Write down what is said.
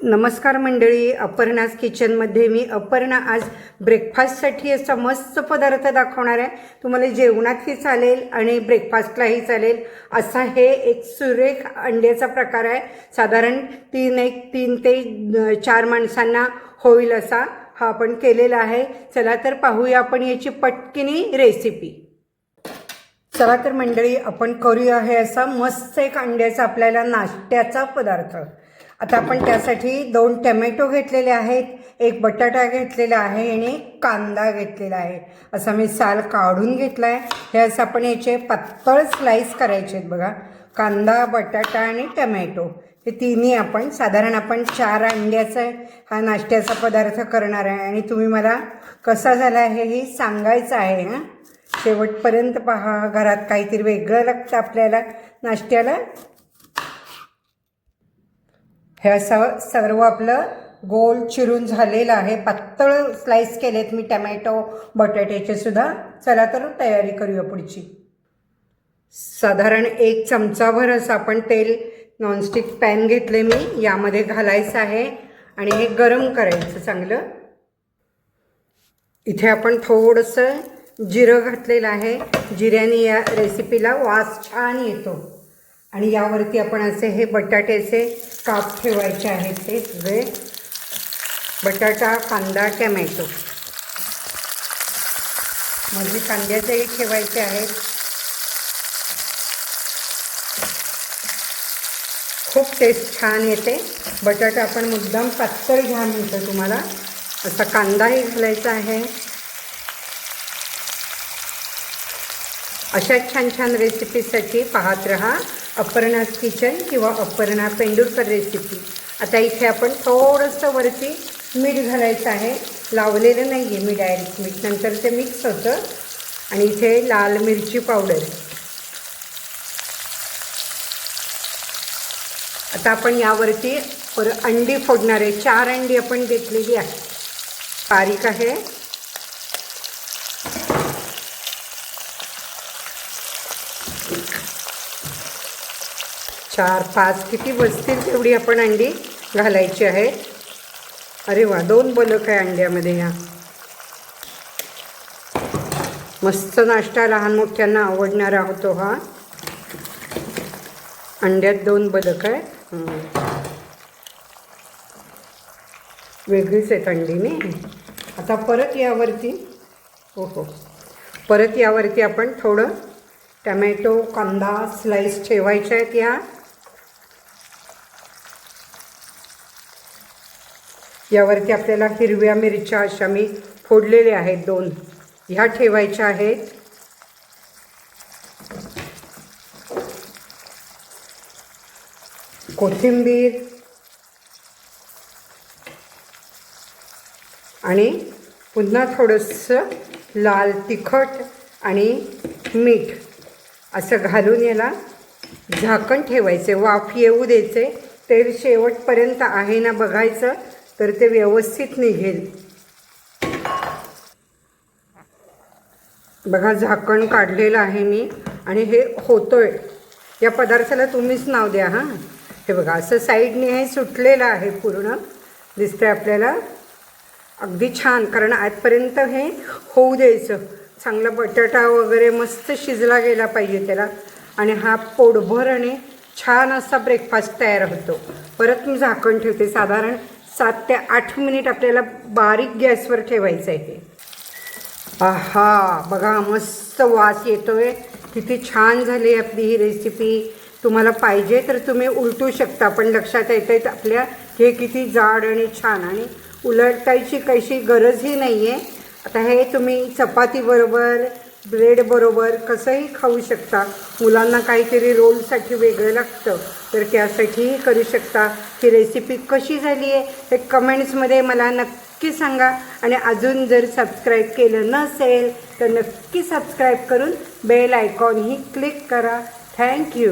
नमस्कार मंडळी अपर्णाज किचनमध्ये मी अपर्णा आज ब्रेकफास्टसाठी असा मस्त पदार्थ दाखवणार आहे. तुम्हाला जेवणातही चालेल आणि ब्रेकफास्टलाही चालेल. असा हे एक सुरेख अंड्याचा प्रकार आहे. साधारण तीन एक तीन ते चार माणसांना होईल असा हा आपण केलेला आहे. चला तर पाहूया आपण याची पटकिनी रेसिपी चला तर मंडळी आपण करूया हे असा मस्त एक अंड्याचा आपल्याला नाश्त्याचा पदार्थ. आता आपण त्यासाठी दोन टमॅटो घेतलेले आहेत एक बटाटा घेतलेला आहे आणि कांदा घेतलेला आहे. असा मी साल काढून घेतला आहे हे असं आपण याचे पातळ स्लाईस करायचे आहेत बघा. कांदा बटाटा आणि टमॅटो. हे तिन्ही आपण साधारण आपण चार अंड्याचा हा नाश्त्याचा पदार्थ करणार आहे. आणि तुम्ही मला कसा झाला आहे हे सांगायचं आहे हां. शेवटपर्यंत पहा. घरात काहीतरी वेगळं लागतं आपल्याला नाश्त्याला. हे असं सर्व आपलं गोल चिरून झालेलं आहे. पातळ स्लाइस केलेत मी टमॅटो बटाट्याचे सुद्धा. चला तर तयारी करूया पुढची. साधारण एक चमचाभर असं आपण तेल नॉनस्टिक पॅन घेतले मी. यामध्ये घालायचं आहे आणि हे गरम करायचं चांगलं. इथे आपण थोडंसं जिरं घातलेलं आहे. जिऱ्याने या रेसिपीला वास छान येतो. आणि यावरती आपण असे हे बटाट्याचे काप ठेवायचे आहेत ते सगळे. बटाटा कांदा टमॅटो. मध्ये कांद्याचेही ठेवायचे आहेत. खूप टेस्ट छान येते. बटाटा आपण मुद्दाम पातळ घ्या म्हणतो तुम्हाला. असा कांदाही घालायचा आहे. अशा छान छान रेसिपीसाठी पाहत रहा. अपर्णाज किचन किंवा अपर्णा पेंडुरकर रेसिपी आता इथे आपण थोडंसं वरती मीठ घालायचं आहे. लावलेलं नाही आहे मी डायरेक्ट मीठ. नंतर ते मिक्स होतं. आणि इथे लाल मिरची पावडर आता आपण यावरती पर अंडी फोडणार आहे चार अंडी आपण घेतलेली आहे. बारीक आहे. चार पाच किती बसतील तेवढी आपण अंडी घालायची आहे? अरे वा दोन बलक आहे अंड्यामध्ये या. मस्त नाश्ता लहान मोठ्यांना आवडणारा होतो हा. अंड्यात दोन बदक आहे. वेगळीच आहेत अंडीने आता परत यावरती हो हो परत यावरती आपण थोडं टमॅटो कांदा स्लाईस ठेवायच्या आहेत या. यावरती आपल्याला हिरव्या मिरच्या अशा मी फोडलेल्या आहेत दोन. ह्या ठेवायच्या आहेत. कोथिंबीर आणि पुन्हा थोडंसं लाल तिखट आणि मीठ असं घालून याला झाकण ठेवायचे. वाफ येऊ द्यायचे. तेल शेवटपर्यंत आहे ना बघायचं. तर ते व्यवस्थित निघेल. बघा झाकण काढलेलं आहे मी आणि हे होतोय. या पदार्थाला तुम्हीच नाव द्या हां. हे बघा असं साईडने हे सुटलेलं आहे पूर्ण. दिसतंय आपल्याला. अगदी छान कारण आजपर्यंत हे होऊ द्यायचं. चांगला बटाटा वगैरे मस्त शिजला गेला पाहिजे त्याला. आणि हा पोटभर आणि छान असा ब्रेकफास्ट तयार होतो. परत मी झाकण ठेवते साधारण सात ते आठ मिनिट आपल्याला बारीक गॅसवर ठेवायचं आहे आहा बघा मस्त वास येतोय. किती छान झाली आपली ही रेसिपी तुम्हाला पाहिजे तर तुम्ही उलटू शकता पण लक्षात येतं आहे आपल्या हे किती जाड आणि छान आणि उलटायची कशी गरजही नाही आहे आता हे तुम्ही चपातीबरोबर ब्रेडबरोबर कसंही खाऊ शकता. मुलांना काहीतरी रोलसाठी वेगळं लागतं. तर त्यासाठीही करू शकता. ही रेसिपी कशी झाली आहे हे कमेंट्समध्ये मला नक्की सांगा. आणि अजून जर सबस्क्राईब केलं नसेल तर नक्की सबस्क्राईब करून बेल आयकॉनही क्लिक करा. Thank you